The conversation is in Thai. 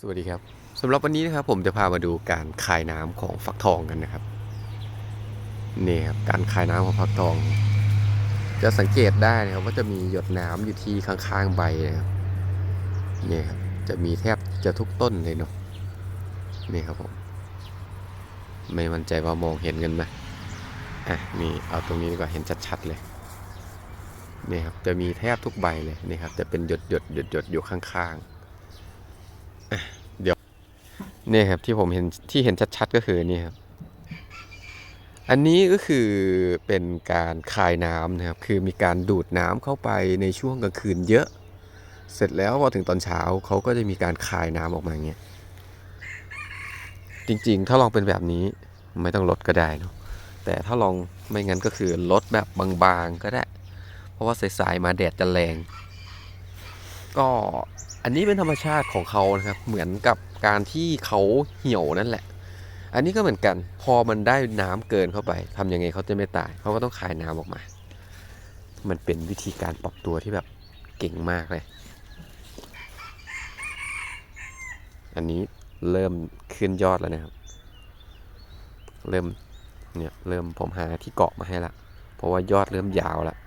สวัสดีครับสำหรับวันนี้นะครับผมจะพามาดูการคายน้ำของฟักทองกันนะครับนี่ครับการคายน้ำของฟักทอง จะสังเกตได้นะครับว่าจะมีหยดน้ำอยู่ที่ข้างๆใบนะครับนี่ครับจะมีแทบจะทุกต้นเลยเนาะนี่ครับผมไม่มั่นใจว่ามองเห็นกันไหมอะนี่เอาตรงนี้ดีกว่าเห็นชัดๆเลยนี่ครับจะมีแทบทุกใบเลยนี่ครับจะเป็นหยดหยดหยดหยดๆอยู่ข้างๆ เดี๋ยวนี่ยครับที่ผมเห็นที่เห็นชัดๆก็คือนี่ครับ อันนี้ก็คือเป็นการคายน้ำนะครับ คือมีการดูดน้ำเข้าไปในช่วงกลางคืนเยอะ เสร็จแล้วพอถึงตอนเช้าเขาก็จะมีการคายน้ำออกมาอย่างเงี้ยจริงๆ ถ้าลองเป็นแบบนี้ไม่ต้องลดก็ได้เนอะแต่ถ้าลองไม่งั้นก็คือลดแบบบางๆก็ได้ เพราะว่าสายๆมาแดดจะแรง ก็อันนี้เป็นธรรมชาติของเขานะครับ เหมือนกับการที่เขาเหี่ยวนั่นแหละ อันนี้ก็เหมือนกัน พอมันได้น้ำเกินเข้าไปทำยังไงเขาจะไม่ตาย เขาก็ต้องคายน้ำออกมา มันเป็นวิธีการปรับตัวที่แบบเก่งมากเลย อันนี้เริ่มขึ้นยอดแล้วนะครับ เริ่มเนี่ยเริ่มผมหาที่เกาะมาให้ละ เพราะว่ายอดเริ่มยาวแล้ว